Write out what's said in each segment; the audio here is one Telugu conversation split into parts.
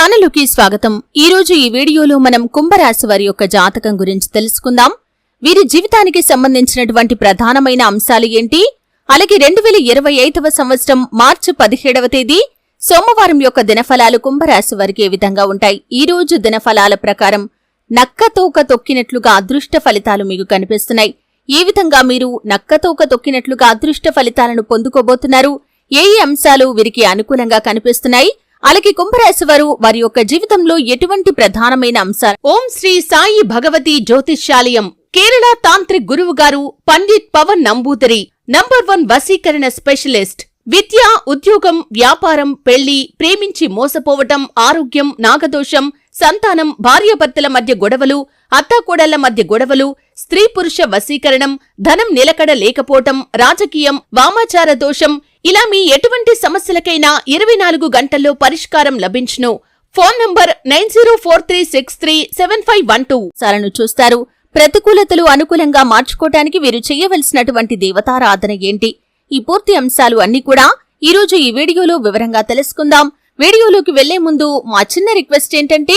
ఛానల్కి స్వాగతం. ఈ రోజు ఈ వీడియోలో మనం కుంభరాశి వారి యొక్క జాతకం గురించి తెలుసుకుందాం. వీరి జీవితానికి సంబంధించినటువంటి ప్రధానమైన అంశాలు ఏంటి? అలాగే రెండు వేల ఇరవై ఐదవ సంవత్సరం మార్చి పదిహేడవ తేదీ సోమవారం యొక్క దినఫలాలు కుంభరాశి వారికి ఏ విధంగా ఉంటాయి? ఈ రోజు దినఫలాల ప్రకారం నక్కతోక తొక్కినట్లుగా అదృష్ట ఫలితాలు మీకు కనిపిస్తున్నాయి. ఏ విధంగా మీరు నక్కతోక తొక్కినట్లుగా అదృష్ట ఫలితాలను పొందుకోబోతున్నారు? ఏ ఏ అంశాలు వీరికి అనుకూలంగా కనిపిస్తున్నాయి? అలాగే కుంభరాశి వారు వారి యొక్క జీవితంలో ఎటువంటి ప్రధానమైన అంశాలు? ఓం శ్రీ సాయి భగవతి జ్యోతిష్యాలయం కేరళ తాంత్రిక్ గురువు గారు పండిత్ పవన్ నంబూదరి నంబర్ వన్ వసీకరణ స్పెషలిస్ట్ విద్య ఉద్యోగం వ్యాపారం పెళ్ళి ప్రేమించి మోసపోవటం ఆరోగ్యం నాగదోషం సంతానం భార్యాభర్తల మధ్య గొడవలు అత్తాకోడళ్ళ మధ్య గొడవలు స్త్రీ పురుష వశీకరణం ధనం నిలకడ లేకపోవటం రాజకీయం వామాచార దోషం ఇలా మీ ఎటువంటి సమస్యలకైనా ఇరవై నాలుగు గంటల్లో పరిష్కారం లభించును. Phone number nine zero four three six three seven five one two. సాలను చూస్తారు. ప్రతికూలతలు అనుకూలంగా మార్చుకోవటానికి వీరు చేయవలసినటువంటి దేవతారాధన ఏంటి? ఈ పూర్తి అంశాలు అన్ని కూడా ఈరోజు ఈ వీడియోలో వివరంగా తెలుసుకుందాం. వీడియోలోకి వెళ్ళే ముందు మా చిన్న రిక్వెస్ట్ ఏంటంటే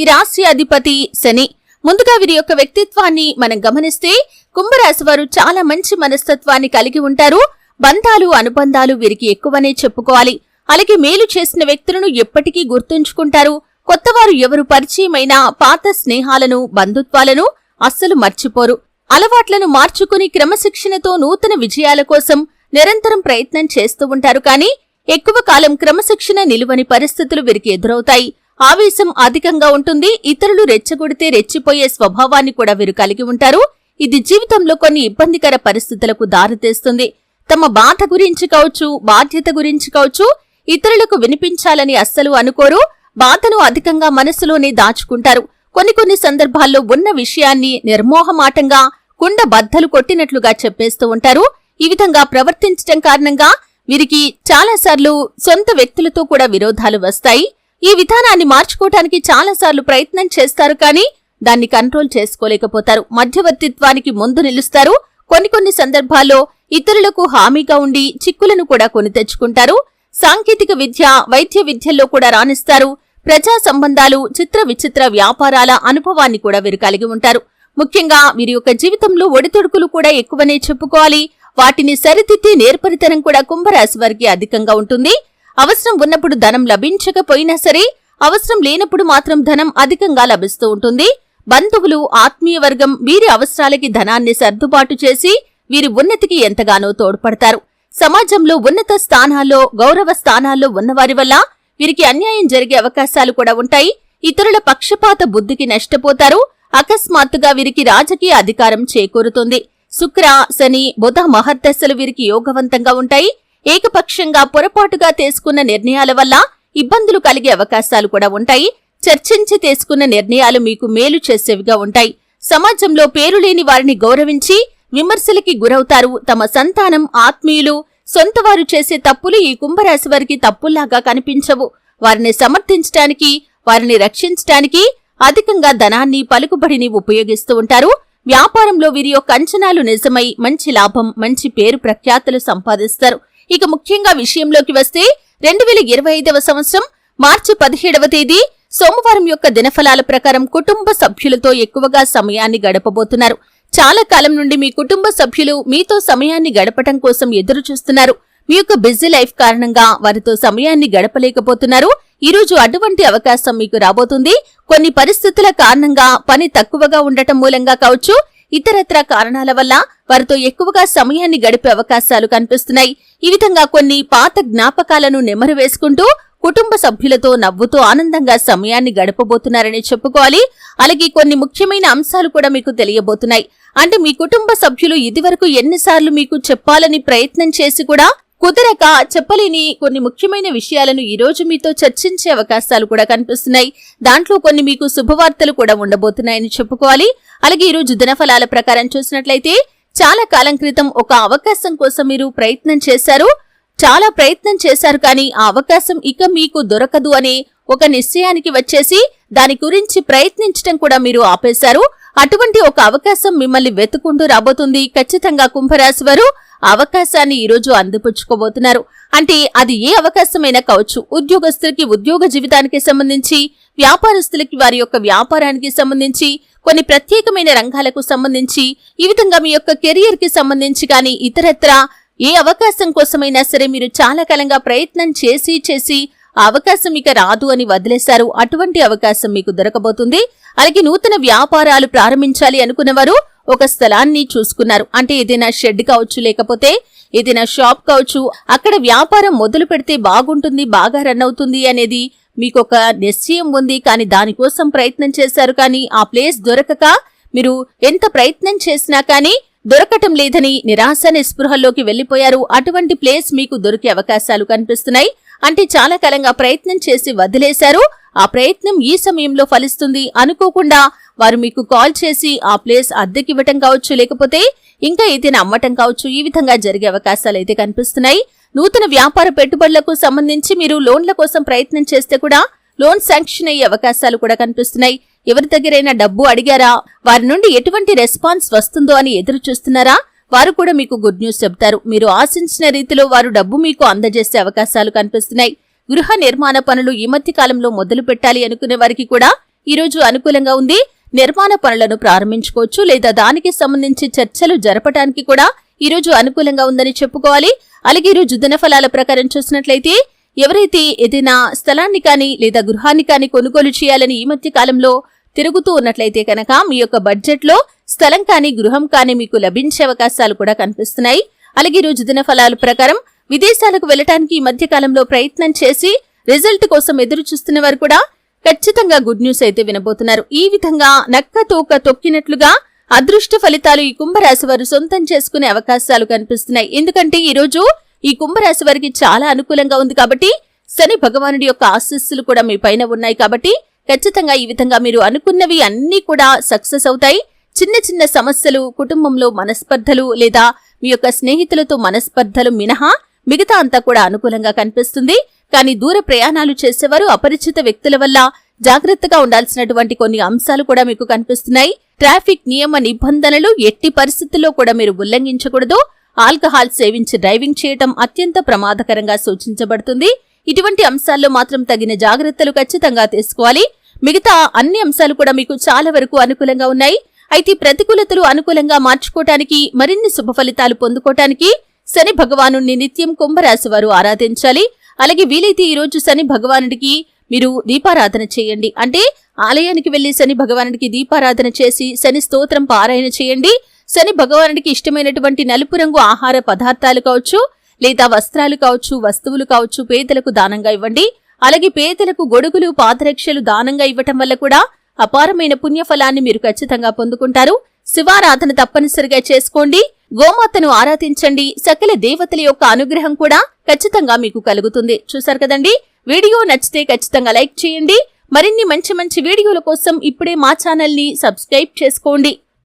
ఈ రాశి అధిపతి శని. ముందుగా వీరి యొక్క వ్యక్తిత్వాన్ని మనం గమనిస్తే కుంభరాశి వారు చాలా మంచి మనస్తత్వాన్ని కలిగి ఉంటారు. బంధాలు అనుబంధాలు వీరికి ఎక్కువనే చెప్పుకోవాలి. అలాగే మేలు చేసిన వ్యక్తులను ఎప్పటికీ గుర్తుంచుకుంటారు. కొత్తవారు ఎవరు పరిచయమైన పాత స్నేహాలను బంధుత్వాలను అస్సలు మర్చిపోరు. అలవాట్లను మార్చుకుని క్రమశిక్షణతో నూతన విజయాల కోసం నిరంతరం ప్రయత్నం చేస్తూ ఉంటారు. కానీ ఎక్కువ కాలం క్రమశిక్షణ నిలువని పరిస్థితులు వీరికి ఎదురవుతాయి. ఆవేశం అధికంగా ఉంటుంది. ఇతరులు రెచ్చగొడితే రెచ్చిపోయే స్వభావాన్ని కూడా వీరు కలిగి ఉంటారు. ఇది జీవితంలో కొన్ని ఇబ్బందికర పరిస్థితులకు దారితీస్తుంది. తమ బాధ గురించి కావచ్చు బాధ్యత గురించి కావచ్చు ఇతరులకు వినిపించాలని అస్సలు అనుకోరు. బాధను అధికంగా మనసులోనే దాచుకుంటారు. కొన్ని కొన్ని సందర్భాల్లో ఉన్న విషయాన్ని నిర్మోహమాటంగా కుండ బద్దలు కొట్టినట్లుగా చెప్పేస్తూ ఉంటారు. ఈ విధంగా ప్రవర్తించటం కారణంగా వీరికి చాలాసార్లు సొంత వ్యక్తులతో కూడా విరోధాలు వస్తాయి. ఈ విధానాన్ని మార్చుకోవటానికి చాలాసార్లు ప్రయత్నం చేస్తారు కానీ దాన్ని కంట్రోల్ చేసుకోలేకపోతారు. మధ్యవర్తిత్వానికి ముందు నిలుస్తారు. కొన్ని కొన్ని సందర్భాల్లో ఇతరులకు హామీగా ఉండి చిక్కులను కూడా కొని తెచ్చుకుంటారు. సాంకేతిక విద్య వైద్య విద్యల్లో కూడా రాణిస్తారు. ప్రజా సంబంధాలు చిత్ర విచిత్ర వ్యాపారాల అనుభవాన్ని కూడా వీరు కలిగి ఉంటారు. ముఖ్యంగా వీరి యొక్క జీవితంలో ఒడితొడుకులు కూడా ఎక్కువనే చెప్పుకోవాలి. వాటిని సరిదిద్దే నేర్పరితనం కూడా కుంభరాశి వారికి అధికంగా ఉంటుంది. అవసరం ఉన్నప్పుడు ధనం లభించకపోయినా సరే అవసరం లేనప్పుడు మాత్రం ధనం అధికంగా లభిస్తూ ఉంటుంది. బంధువులు ఆత్మీయ వర్గం వీరి అవసరాలకి ధనాన్ని సర్దుబాటు చేసి వీరి ఉన్నతికి ఎంతగానో తోడ్పడతారు. సమాజంలో ఉన్నత స్థానాల్లో గౌరవ స్థానాల్లో ఉన్నవారి వల్ల వీరికి అన్యాయం జరిగే అవకాశాలు కూడా ఉంటాయి. ఇతరుల పక్షపాత బుద్ధికి నష్టపోతారు. అకస్మాత్తుగా వీరికి రాజకీయ అధికారం చేకూరుతుంది. శుక్ర శని బుధ మహర్దశలు వీరికి యోగవంతంగా ఉంటాయి. ఏకపక్షంగా పొరపాటుగా తీసుకున్న నిర్ణయాల వల్ల ఇబ్బందులు కలిగే అవకాశాలు కూడా ఉంటాయి. చర్చించి తీసుకున్న నిర్ణయాలు మీకు మేలు చేసేవిగా ఉంటాయి. సమాజంలో పేరు లేని వారిని గౌరవించి విమర్శలకి గురవుతారు. తమ సంతానం ఆత్మీయులు సొంతవారు చేసే తప్పులు ఈ కుంభరాశి వారికి తప్పుల్లాగా కనిపించవు. వారిని సమర్థించటానికి వారిని రక్షించటానికి అధికంగా ధనాన్ని పలుకుబడిని ఉపయోగిస్తూ ఉంటారు. వ్యాపారంలో వీరి యొక్క అంచనాలు నిజమై మంచి లాభం మంచి పేరు ప్రఖ్యాతులు సంపాదిస్తారు. ఇక ముఖ్యంగా విషయంలోకి వస్తే రెండు వేల ఇరవై ఐదవ సంవత్సరం మార్చి పదిహేడవ తేదీ సోమవారం యొక్క దినఫలాల ప్రకారం కుటుంబ సభ్యులతో ఎక్కువగా సమయాన్ని గడపబోతున్నారు. చాలా కాలం నుండి మీ కుటుంబ సభ్యులు మీతో సమయాన్ని గడపటం కోసం ఎదురు చూస్తున్నారు మీ యొక్క బిజీ లైఫ్ కారణంగా వారితో సమయాన్ని గడపలేకపోతున్నారు. ఈరోజు అటువంటి అవకాశం మీకు రాబోతుంది. కొన్ని పరిస్థితుల కారణంగా పని తక్కువగా ఉండటం మూలంగా కావచ్చు. ఇతరత్ర కారణాల వల్ల వారితో ఎక్కువగా సమయాన్ని గడిపే అవకాశాలు కనిపిస్తున్నాయి. ఈ విధంగా కొన్ని పాత జ్ఞాపకాలను నెమరు వేసుకుంటూ కుటుంబ సభ్యులతో నవ్వుతూ ఆనందంగా సమయాన్ని గడపబోతున్నారని చెప్పుకోవాలి. అలాగే కొన్ని ముఖ్యమైన అంశాలు కూడా మీకు తెలియబోతున్నాయి. అంటే మీ కుటుంబ సభ్యులు ఇదివరకు ఎన్నిసార్లు మీకు చెప్పాలని ప్రయత్నం చేసి కూడా కుదరక చెప్పలేని కొన్ని ముఖ్యమైన విషయాలను ఈరోజు మీతో చర్చించే అవకాశాలు కూడా కనిపిస్తున్నాయి. దాంట్లో కొన్ని మీకు శుభవార్తలు కూడా ఉండబోతున్నాయని చెప్పుకోవాలి. అలాగే ఈ రోజు దినఫలాల ప్రకారం చూసినట్లయితే చాలా కాలం క్రితం ఒక అవకాశం కోసం మీరు ప్రయత్నం చేశారు. చాలా ప్రయత్నం చేశారు కానీ ఆ అవకాశం ఇక మీకు దొరకదు అనే ఒక నిశ్చయానికి వచ్చేసి దాని గురించి ప్రయత్నించడం కూడా మీరు ఆపేశారు. అటువంటి ఒక అవకాశం మిమ్మల్ని వెతుకుంటూ రాబోతుంది. ఖచ్చితంగా కుంభరాశి వారు అవకాశాన్ని ఈరోజు అందిపుచ్చుకోబోతున్నారు. అంటే అది ఏ అవకాశమైనా కావచ్చు. ఉద్యోగస్తులకి ఉద్యోగ జీవితానికి సంబంధించి వ్యాపారస్తులకి వారి యొక్క వ్యాపారానికి సంబంధించి కొన్ని ప్రత్యేకమైన రంగాలకు సంబంధించి ఈ విధంగా మీ యొక్క కెరియర్కి సంబంధించి కానీ ఇతరత్రా ఏ అవకాశం కోసమైనా సరే మీరు చాలా కాలంగా ప్రయత్నం చేసి చేసి అవకాశం ఇక రాదు అని వదిలేశారు. అటువంటి అవకాశం మీకు దొరకబోతుంది. అలాగే నూతన వ్యాపారాలు ప్రారంభించాలి అనుకున్నవారు ఒక స్థలాన్ని చూసుకున్నారు. అంటే ఏదైనా షెడ్ కావచ్చు లేకపోతే ఏదైనా షాప్ కావచ్చు అక్కడ వ్యాపారం మొదలు పెడితే బాగుంటుంది బాగా రన్ అవుతుంది అనేది మీకు ఒక నిశ్చయం ఉంది. కానీ దానికోసం ప్రయత్నం చేశారు. కానీ ఆ ప్లేస్ దొరకక మీరు ఎంత ప్రయత్నం చేసినా కానీ దొరకటం లేదని నిరాశ నిస్పృహల్లోకి వెళ్ళిపోయారు అటువంటి ప్లేస్ మీకు దొరికే అవకాశాలు కనిపిస్తున్నాయి. అంటే చాలా కాలంగా ప్రయత్నం చేసి వదిలేశారు. ఆ ప్రయత్నం ఈ సమయంలో ఫలిస్తుంది అనుకోకుండా వారు మీకు కాల్ చేసి ఆ ప్లేస్ అద్దెకివ్వటం కావచ్చు లేకపోతే ఇంకా ఏదైనా అమ్మటం కావచ్చు ఈ విధంగా జరిగే అవకాశాలు అయితే కనిపిస్తున్నాయి. నూతన వ్యాపార పెట్టుబడులకు సంబంధించి మీరు లోన్ల కోసం ప్రయత్నం చేస్తే కూడా లోన్ శాంక్షన్ అయ్యే అవకాశాలు కూడా కనిపిస్తున్నాయి. ఎవరి దగ్గరైనా డబ్బు అడిగారా? వారి నుండి ఎటువంటి రెస్పాన్స్ వస్తుందో అని ఎదురు చూస్తున్నారా వారు కూడా మీకు గుడ్ న్యూస్ చెప్తారు మీరు ఆశించిన రీతిలో వారు డబ్బు మీకు అందజేసే అవకాశాలు కనిపిస్తున్నాయి. గృహ నిర్మాణ పనులు ఈ మధ్య కాలంలో మొదలు పెట్టాలి అనుకునే వారికి కూడా ఈ రోజు అనుకూలంగా ఉంది. నిర్మాణ పనులను ప్రారంభించుకోవచ్చు లేదా దానికి సంబంధించి చర్చలు జరపడానికి కూడా ఈ రోజు అనుకూలంగా ఉందని చెప్పుకోవాలి. అలాగే ఈరోజు దినఫలాల ప్రకారం చూసినట్లయితే ఎవరైతే ఏదైనా స్థలాన్ని కానీ లేదా గృహాన్ని కానీ కొనుగోలు చేయాలని ఈ మధ్య కాలంలో తిరుగుతూ ఉన్నట్లయితే కనుక మీ యొక్క బడ్జెట్లో స్థలం కానీ గృహం కానీ మీకు లభించే అవకాశాలు కూడా కనిపిస్తున్నాయి. అలాగే రోజు దిన ఫలాల ప్రకారం విదేశాలకు వెళ్ళటానికి ఈ మధ్య కాలంలో ప్రయత్నం చేసి రిజల్ట్ కోసం ఎదురు చూస్తున్న వారు కూడా ఖచ్చితంగా గుడ్ న్యూస్ అయితే వినబోతున్నారు. ఈ విధంగా నక్క తోక తొక్కినట్లుగా అదృష్ట ఫలితాలు ఈ కుంభరాశి వారు సొంతం చేసుకునే అవకాశాలు కనిపిస్తున్నాయి. ఎందుకంటే ఈ రోజు ఈ కుంభరాశి వారికి చాలా అనుకూలంగా ఉంది కాబట్టి శని భగవానుడి యొక్క ఆశీస్సులు కూడా మీ పైన ఉన్నాయి కాబట్టి ఖచ్చితంగా ఈ విధంగా మీరు అనుకున్నవి అన్నీ కూడా సక్సెస్ అవుతాయి. చిన్న చిన్న సమస్యలు కుటుంబంలో మనస్పర్ధలు లేదా మీ యొక్క స్నేహితులతో మనస్పర్ధలు మినహా మిగతా అంతా కూడా అనుకూలంగా కనిపిస్తుంది. కానీ దూర ప్రయాణాలు చేసేవారు అపరిచిత వ్యక్తుల వల్ల జాగ్రత్తగా ఉండాల్సినటువంటి కొన్ని అంశాలు కూడా మీకు కనిపిస్తున్నాయి. ట్రాఫిక్ నియమ నిబంధనలు ఎట్టి పరిస్థితుల్లో కూడా మీరు ఉల్లంఘించకూడదు. ఆల్కహాల్ సేవించి డ్రైవింగ్ చేయటం అత్యంత ప్రమాదకరంగా సూచించబడుతుంది. ఇటువంటి అంశాల్లో మాత్రం తగిన జాగ్రత్తలు ఖచ్చితంగా తీసుకోవాలి. మిగతా అన్ని అంశాలు కూడా మీకు చాలా వరకు అనుకూలంగా ఉన్నాయి. అయితే ప్రతికూలతలు అనుకూలంగా మార్చుకోవటానికి మరిన్ని శుభ ఫలితాలు పొందుకోవటానికి శని భగవాను నిత్యం కుంభరాశి వారు ఆరాధించాలి. అలాగే వీలైతే ఈ రోజు శని భగవానుడికి మీరు దీపారాధన చేయండి. అంటే ఆలయానికి వెళ్ళి శని భగవానుడికి దీపారాధన చేసి శని స్తోత్రం పారాయణ చేయండి. శని భగవానుడికి ఇష్టమైనటువంటి నలుపు రంగు ఆహార పదార్థాలు కావచ్చు లేదా వస్త్రాలు కావచ్చు వస్తువులు కావచ్చు పేదలకు దానంగా ఇవ్వండి. అలాగే పేదలకు గొడుగులు పాదరక్షలు దానంగా ఇవ్వటం వల్ల కూడా అపారమైన పుణ్యఫలాన్ని మీరు ఖచ్చితంగా పొందుకుంటారు. శివారాధన తప్పనిసరిగా చేసుకోండి. గోమాతను ఆరాధించండి. సకల దేవతల యొక్క అనుగ్రహం కూడా ఖచ్చితంగా మీకు కలుగుతుంది. చూసారు కదండి? వీడియో నచ్చితే ఖచ్చితంగా లైక్ చేయండి. మరిన్ని మంచి మంచి వీడియోల కోసం ఇప్పుడే మా ఛానల్ని సబ్స్క్రైబ్ చేసుకోండి.